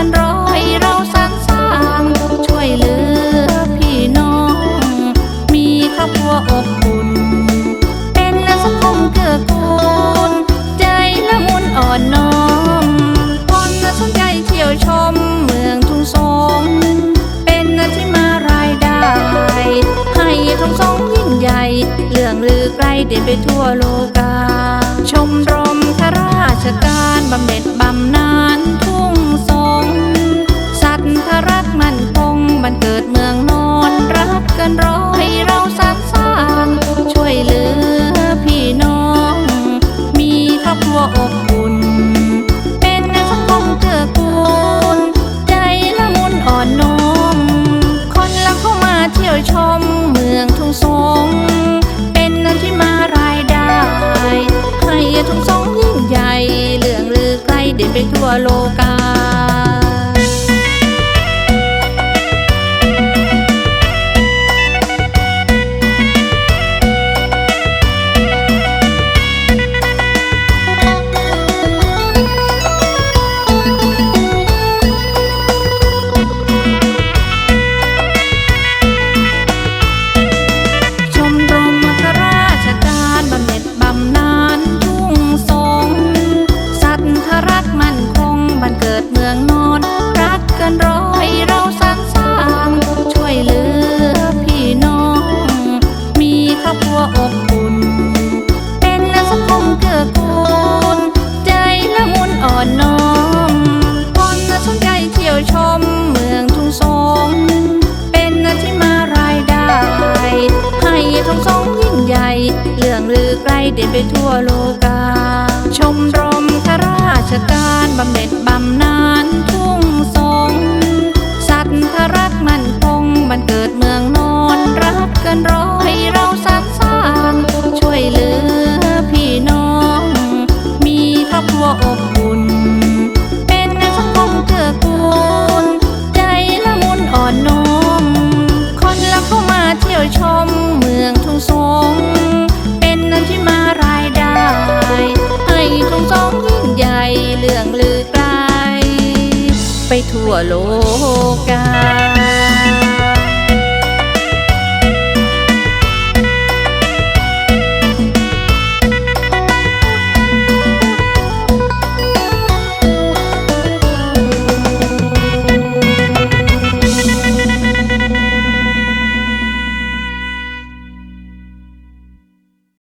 อนร้อยเราสร้าสร้างช่วยเหลือพี่น้อง มีครอบครัวอบอุ่น เป็นสังคมเกื้อกูลใจละมุนอ่อนน้อมคนสนใจเที่ยวชมเมืองทุ่งสง เป็นที่มารายได้ ให้ทุ่งสงยิ่งใหญ่ เรื่องลือไกลเด่นไปทั่วโลก ดเมืองนอนรักกินร้อยเราสร้างสร้างช่วยเหลือพี่น้อง มีครอบครัวอบอุ่น เป็นสังคมเกื้อกูลใจละมุนอ่อนน้อมคนลักเข้ามาเที่ยวชมเมืองทุ่งสง เป็นนันที่มารายได้ ให้ทุ่งสงยิ่งใหญ่เรื่องลือไกลเด่นไปทั่วโลกา หรื่องลือไกลเด่นไปทั่วโลกา ชมรมข้าราชการบำเหน็จ ทั่วโลกา